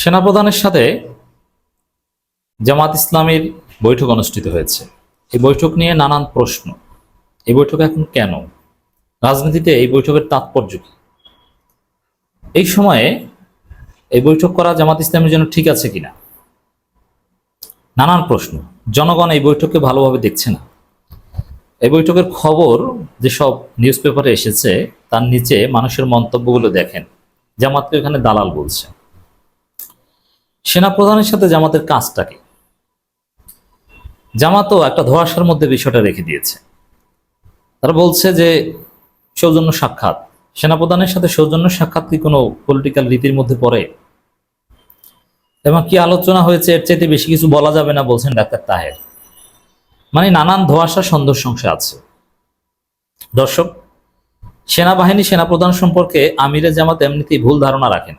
সেনাপ্রধানের সাথে জামাত ইসলামের বৈঠক অনুষ্ঠিত হয়েছে। এই বৈঠক নিয়ে নানান প্রশ্ন। এই বৈঠক এখন কেন? রাজনীতিতে এই বৈঠকের তাৎপর্য কি? এই সময়ে এই বৈঠক করা জামাত ইসলামের জন্য ঠিক আছে কিনা? নানান প্রশ্ন। জনগণ এই বৈঠককে ভালোভাবে দেখছে না। এই বৈঠকের খবর যেসব নিউজ পেপারে এসেছে, তার নিচে মানুষের মন্তব্যগুলো দেখেন। জামাতকে এখানে দালাল বলছে। সেনাপ্রধানের সাথে জামাতের কাজটা কি? জামাতও একটা ধোয়াশার মধ্যে বিষয়টা রেখে দিয়েছে। তারা বলছে যে, সৌজন্য সাক্ষাৎ। সেনাপ্রধানের সাথে সৌজন্য সাক্ষাৎ কি কোনো পলিটিক্যাল রীতির মধ্যে পড়ে? এবং কি আলোচনা হয়েছে? এর চাইতে বেশি কিছু বলা যাবে না, বলছেন ডাক্তার তাহের। মানে নানান ধোয়াশা সন্দেহ সংশয় আছে। দর্শক, সেনাবাহিনী, সেনাপ্রধান সম্পর্কে আমিরে জামাত এমনিতেই ভুল ধারণা রাখেন।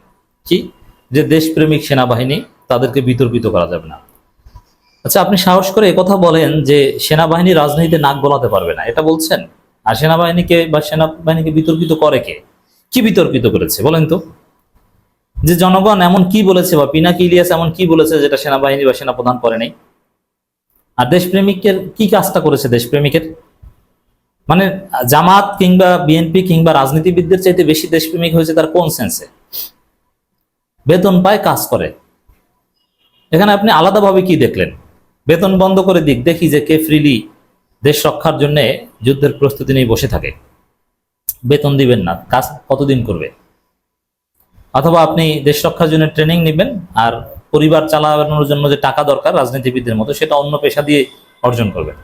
কি? যে দেশপ্রেমিক সেনাবাহিনী, তাদেরকে বিতর্কিত করা যাবে না। আচ্ছা আপনি সাহস করে কথা বলেন যে সেনাবাহিনী রাজনীতিতে নাক গলাতে পারবে না। এটা বলছেন। আর সেনাবাহিনীকে বা সেনাবাহিনীকে বিতর্কিত করে কে? কি বিতর্কিত করেছে? বলেন তো। যে জনগণ এমন কি বলেছে বা পিনাকি ইলিয়াস এমন কি বলেছে যেটা সেনাবাহিনী বা সেনাপ্রধান করে নেই? আর দেশপ্রেমিকের কি কাজটা করেছে দেশপ্রেমিকের? মানে জামাত কিংবা বিএনপি কিংবা রাজনীতিবিদদের চাইতে বেশি দেশপ্রেমিক হয়েছে তার কোন সেন্সে বেতন পায়, কাজ করে। এখানে আপনি আলাদাভাবে কি দেখলেন? বেতন বন্ধ করে দিক, দেখি যে কে ফ্রিলি দেশ রক্ষার জন্য যুদ্ধের প্রস্তুতি নিয়ে বসে থাকে। বেতন দিবেন না, কাজ কতদিন করবে? অথবা আপনি দেশ রক্ষার জন্য ট্রেনিং নেবেন, আর পরিবার চালানোর জন্য যে টাকা দরকার রাজনীতিবিদদের মতো, সেটা অন্য পেশা দিয়ে অর্জন করবেন।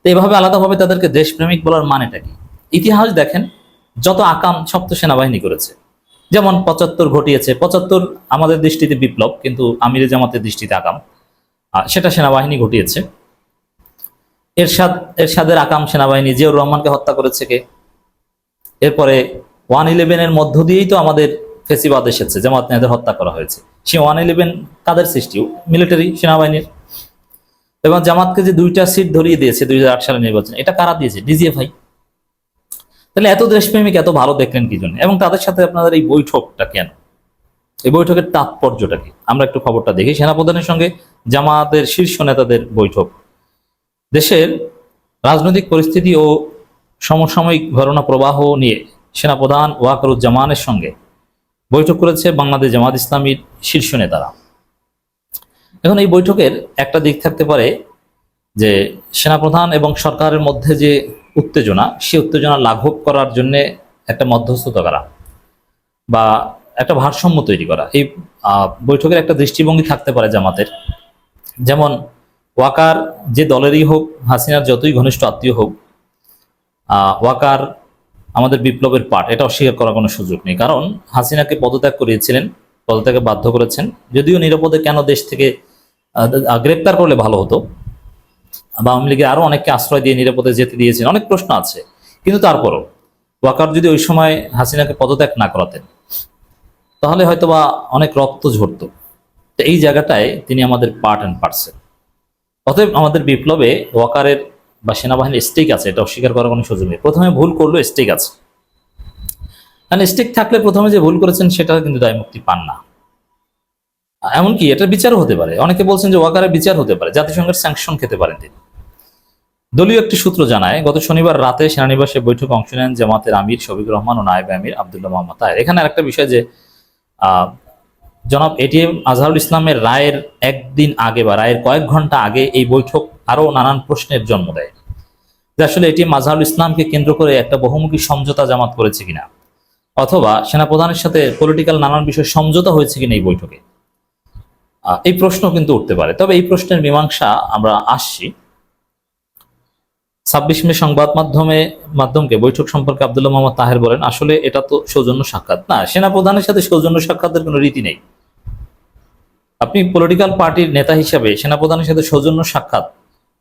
তো এইভাবে আলাদাভাবে তাদেরকে দেশপ্রেমিক বলার মানেটা কি? ইতিহাস দেখেন, যত আকাম সব তো সেনাবাহিনী করেছে যেমন পঁচাত্তর ঘটিয়েছে, পঁচাত্তর আমাদের দৃষ্টিতে বিপ্লব, কিন্তু আমিরে জামাতের দৃষ্টিতে আকাম সেটা সেনাবাহিনী ঘটিয়েছে। এরশাদ, এরশাদের আকাম সেনাবাহিনী, জিয়াউর রহমানকে হত্যা করেছে কে? এরপরে ওয়ান ইলেভেনের মধ্য দিয়েই তো আমাদের ফেসিবাদ এসেছে, জামাত নেতাদের হত্যা করা হয়েছে। সে ওয়ান ইলেভেন কাদের সৃষ্টি? মিলিটারি সেনাবাহিনীর। এবং জামাতকে যে দুইটা সিট ধরিয়ে দিয়েছে দুই হাজার আট সালে নির্বাচন, এটা কারা দিয়েছে? ডিজিএফআই। তাহলে এত দেশপ্রেমিক, এত ভালো দেখলেন কি জন্য? এবং তাদের সাথে আপনাদের এই বৈঠকটা কেন? এই বৈঠকের তাৎপর্যটা কি? আমরা একটু খবরটা দেখি। সেনাপ্রধানের সঙ্গে জামাতের শীর্ষ নেতাদের বৈঠক। দেশের রাজনৈতিক পরিস্থিতি ও সমসাময়িক ঘটনা প্রবাহ নিয়ে সেনাপ্রধান ওয়াকারুজ্জামানের সঙ্গে বৈঠক করেছে বাংলাদেশ জামাত ইসলামীর শীর্ষ নেতারা। এখন এই বৈঠকের একটা দিক থাকতে পারে যে সেনাপ্রধান এবং সরকারের মধ্যে যে উত্তেজনা সে উত্তেজনা লাঘব করার জন্য একটা মধ্যস্থতা করা বা একটা ভারসাম্য তৈরি করা। এই বৈঠকের একটা দৃষ্টিভঙ্গি থাকতে পারে জামাতের। যেমন ওয়াকার যে দলেরই হোক, হাসিনার যতই ঘনিষ্ঠ আত্মীয় হোক ওয়াকার আমাদের বিপ্লবের পাঠ, এটা অস্বীকার করার কোনো সুযোগ নেই। কারণ হাসিনাকে পদত্যাগ করিয়েছিলেন, পদত্যাগে বাধ্য করেছেন। যদিও নিরাপদে কেন দেশ থেকে গ্রেপ্তার করলে ভালো হতো বা আওয়ামী লীগের আরও অনেককে আশ্রয় দিয়ে নিরাপদে যেতে দিয়েছেন। অনেক প্রশ্ন আছে, কিন্তু তারপরও ওয়াকার যদি ওই সময় হাসিনাকে পদত্যাগ না করাতেন, তাহলে হয়তো বা অনেক রক্ত ঝরতো। তো এই জায়গাটায় তিনি আমাদের পার্ট অ্যান্ড পার্সেল অতএব আমাদের বিপ্লবে ওয়াকারের বা সেনাবাহিনীর স্টেক আছে, এটা অস্বীকার করার কোনো সুযোগ নেই। প্রথমে ভুল করল স্টেক আছে। কারণ স্টেক থাকলে প্রথমে যে ভুল করেছেন, সেটা কিন্তু দায় মুক্তি পান না। এমনকি এটা বিচারও হতে পারে। অনেকে বলছেন যে ওয়াকারের বিচার হতে পারে, জাতিসংঘের স্যাংশন খেতে পারেন তিনি। দলীয় একটি সূত্র জানায়, গত শনিবার রাতে সেনানিবাসে বৈঠকে অংশ নেন জামাতের আমির শফিকুর রহমান ও নায়েব আমির আবদুল্লাহ মোহাম্মদ তাহের। এখানে আরেকটা বিষয় যে জনাব এটিএম আজহারুল ইসলামের রায়ের একদিন আগে বা রায়ের কয়েক ঘণ্টা আগে এই বৈঠক আরও নানান প্রশ্নের জন্ম দেয়। যে আসলে এটিএম আজহারুল ইসলামকে কেন্দ্র করে একটা বহুমুখী সমঝোতা জামাত করেছে কিনা? অথবা সেনাপ্রধানের সাথে পলিটিক্যাল নানান বিষয় সমঝোতা হয়েছে কিনা এই বৈঠকে? এই প্রশ্ন কিন্তু উঠতে পারে। তবে এই প্রশ্নের মীমাংসা আমরা আসছি। ছাব্বিশ মে সংবাদ মাধ্যমে, মাধ্যমকে, বৈঠক সম্পর্কে আব্দুল্লাহ মোহাম্মদ তাহের বলেন, আসলে এটা তো সৌজন্য সাক্ষাৎ। না, সেনাপ্রধানের সাথে সৌজন্য সাক্ষাতের কোনো রীতি নেই। আপনি পলিটিক্যাল পার্টির নেতা হিসাবে সেনাপ্রধানের সাথে সৌজন্য সাক্ষাৎ,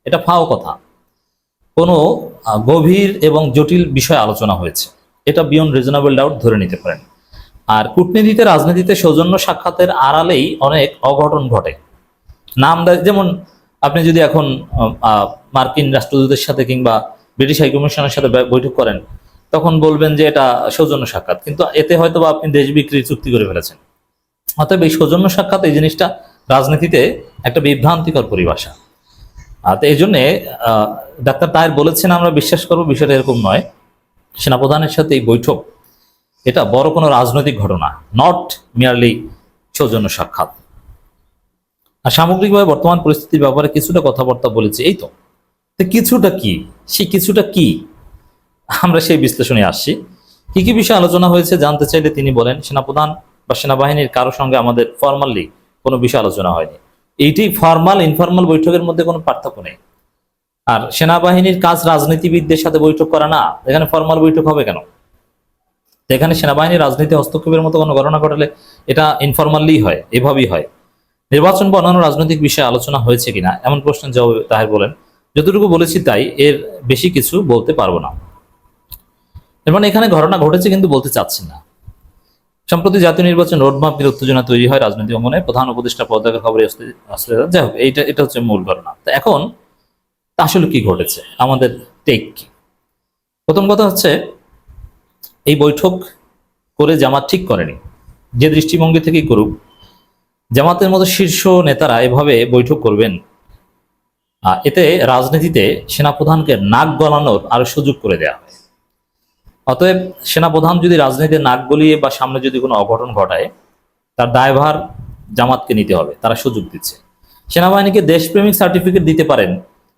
এটা ফাও কথা। কোনো গভীর এবং জটিল বিষয় আলোচনা হয়েছে। এটা বিয়ন্ড রিজনেবল ডাউট ধরে নিতে পারেন। আর কূটনীতিতে, রাজনীতিতে সৌজন্য সাক্ষাতের আড়ালেই অনেক অঘটন ঘটে। নাম যেমন আপনি যদি এখন মার্কিন রাষ্ট্রদূতের সাথে কিংবা ব্রিটিশ হাইকমিশনের সাথে বৈঠক করেন, তখন বলবেন যে এটা সৌজন্য সাক্ষাৎ। কিন্তু এতে হয়তো বা আপনি দেশ বিক্রির চুক্তি করে ফেলেছেন। অতএব এই সৌজন্য সাক্ষাৎ এই জিনিসটা রাজনীতিতে একটা বিভ্রান্তিকর পরিভাষা। তো এই জন্যে ডাক্তার তায়ের বলেছেন, আমরা বিশ্বাস করব, বিষয়টা এরকম নয়। সেনাপ্রধানের সাথে এই বৈঠক, এটা বড় কোনো রাজনৈতিক ঘটনা নট মিয়ারলি সৌজন্য সাক্ষাৎ। আর সামগ্রিকভাবে বর্তমান পরিস্থিতির ব্যাপারে কিছুটা কথাবার্তা বলেছি। এই তো। কিছুটা কি? সে কিছুটা কি? আমরা সেই বিশ্লেষণে আসছি। কি কি বিষয়ে আলোচনা হয়েছে জানতে চাইলে তিনি বলেন, সেনাপ্রধান বা সেনাবাহিনীর কারও সঙ্গে আমাদের ফর্মালি কোনো বিষয় আলোচনা হয়নি। এইটি ফর্মাল ইনফর্মাল বৈঠকের মধ্যে কোনো পার্থক্য নেই। আর সেনাবাহিনীর কাজ রাজনীতিবিদদের সাথে বৈঠক করা না, এখানে ফর্মাল বৈঠক হবে কেন? এখানে সেনাবাহিনীর রাজনীতি হস্তক্ষেপের মতো কোনো ঘটনা ঘটালে এটা ইনফর্মালি হয়, এভাবেই হয়। নির্বাচন বা অন্যান্য রাজনৈতিক বিষয়ে আলোচনা হয়েছে কিনা? এমন প্রশ্নের জবাবে তাহের বলেন, যতটুকু বলেছি তাই, এর বেশি কিছু বলতে পারব না। এর মানে এখানে ঘটনা ঘটেছে কিন্তু বলতে চাচ্ছি না। সম্প্রতি জাতীয় নির্বাচন রোডম্যাপ নিয়ে উত্তেজনা তৈরি হয় রাজনৈতিক অঙ্গনে প্রধান উপদেষ্টা পদত্যাগের খবরে আসলে যাই হোক, এইটা, এটা হচ্ছে মূল ঘটনা। তো এখন আসলে কি ঘটেছে? আমাদের টেক কি? প্রথম কথা হচ্ছে, এই বৈঠক করে জামাত ঠিক করেনি। যে দৃষ্টিভঙ্গি থেকেই করুক জামাতের মতো শীর্ষ নেতারা এভাবে বৈঠক করবেন। এতে রাজনীতিতে সেনাপ্রধানকে নাক গলানোর আরও সুযোগ করে দেওয়া হয়। অতএব সেনাপ্রধান যদি রাজনীতিতে নাক গলিয়ে বা সামনে যদি কোনো অঘটন ঘটায়, তার দায়ভার জামাতকে নিতে হবে, তারা সুযোগ দিচ্ছে। সেনাবাহিনীকে দেশপ্রেমিক সার্টিফিকেট দিতে পারেন,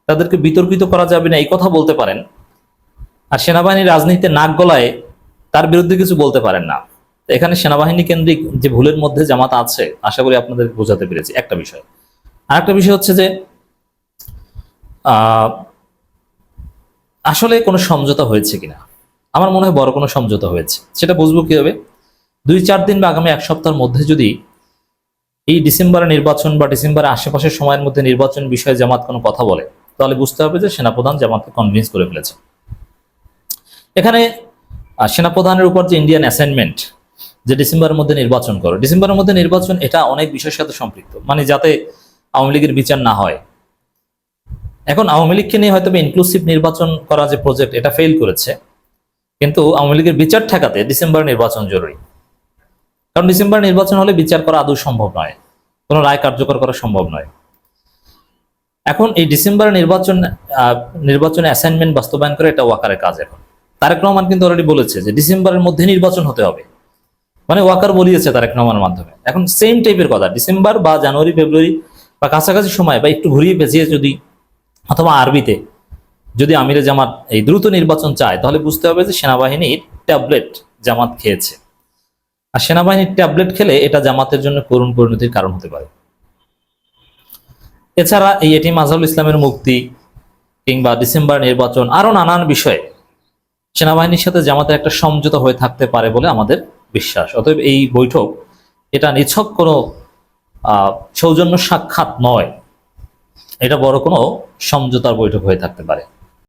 তাদেরকে বিতর্কিত করা যাবে না, এই কথা বলতে পারেন। আর সেনাবাহিনী রাজনীতিতে নাক গলায় তার বিরুদ্ধে কিছু বলতে পারেন না। এখানে সেনাবাহিনী কেন্দ্রিক যে ভুলের মধ্যে জামাত আছে, আশা করি আপনাদের বোঝাতে পেরেছি। একটা বিষয়। আর একটা বিষয় হচ্ছে যে আসলে কোনো সমঝোতা হয়েছে কিনা? আমার মনে হয় বড় কোনো সমঝোতা হয়েছে। সেটা বুঝব কীভাবে? দুই চার দিন বা আগামী এক সপ্তাহের মধ্যে যদি এই ডিসেম্বরে নির্বাচন বা ডিসেম্বরের আশেপাশের সময়ের মধ্যে নির্বাচন বিষয়ে জামাত কোনো কথা বলে, তাহলে বুঝতে হবে যে সেনাপ্রধান জামাতকে কনভিন্স করে ফেলেছে। এখানে সেনাপ্রধানের উপর যে ইন্ডিয়ান অ্যাসাইনমেন্ট যে ডিসেম্বরের মধ্যে নির্বাচন করো। ডিসেম্বরের মধ্যে নির্বাচন এটা অনেক বিষয়ের সাথে সম্পৃক্ত। মানে যাতে আওয়ামী লীগের বিচার না হয়। এখন আওয়ামী লীগকে নিয়ে হয়তো ইনক্লুসিভ নির্বাচন করা যে প্রজেক্ট এটা ফেল করেছে। কিন্তু আওয়ামী লীগের বিচার ঠেকাতে ডিসেম্বর নির্বাচন জরুরি। কারণ ডিসেম্বর নির্বাচন হলে বিচার করা আদৌ সম্ভব নয়। কোনো রায় কার্যকর করা সম্ভব নয়। এখন এই ডিসেম্বর নির্বাচন নির্বাচনে অ্যাসাইনমেন্ট বাস্তবায়ন করে এটা ওয়াকারের কাজ এখন। তারেক রহমান কিন্তু অলরেডি বলেছে যে ডিসেম্বরের মধ্যে নির্বাচন হতে হবে। মানে ওয়াকার বলিয়েছে তারেক রহমানের মাধ্যমে। এখন সেম টাইপের কথা ডিসেম্বর বা জানুয়ারি ফেব্রুয়ারি বা কাছাকাছি সময় বা একটু ঘুরিয়ে পেঁচিয়ে যদি অথবা আরবিতে যদি আমিরে জামাত এই দ্রুত নির্বাচন চায়, তাহলে বুঝতে হবে যে সেনাবাহিনীর ট্যাবলেট জামাত খেয়েছে। আর সেনাবাহিনীর ট্যাবলেট খেলে এটা জামাতের জন্য করুণ পরিণতির কারণ হতে পারে। এছাড়া এই এটিম আজহারুল ইসলামের মুক্তি কিংবা ডিসেম্বর নির্বাচন আরও নানান বিষয়ে সেনাবাহিনীর সাথে জামাতের একটা সমঝোতা হয়ে থাকতে পারে বলে আমাদের বিশ্বাস। অতএব এই বৈঠক, এটা নিছক কোনো সৌজন্য সাক্ষাৎ নয়। এটা বড় কোনো সমঝোতার বৈঠক হয়ে থাকতে পারে।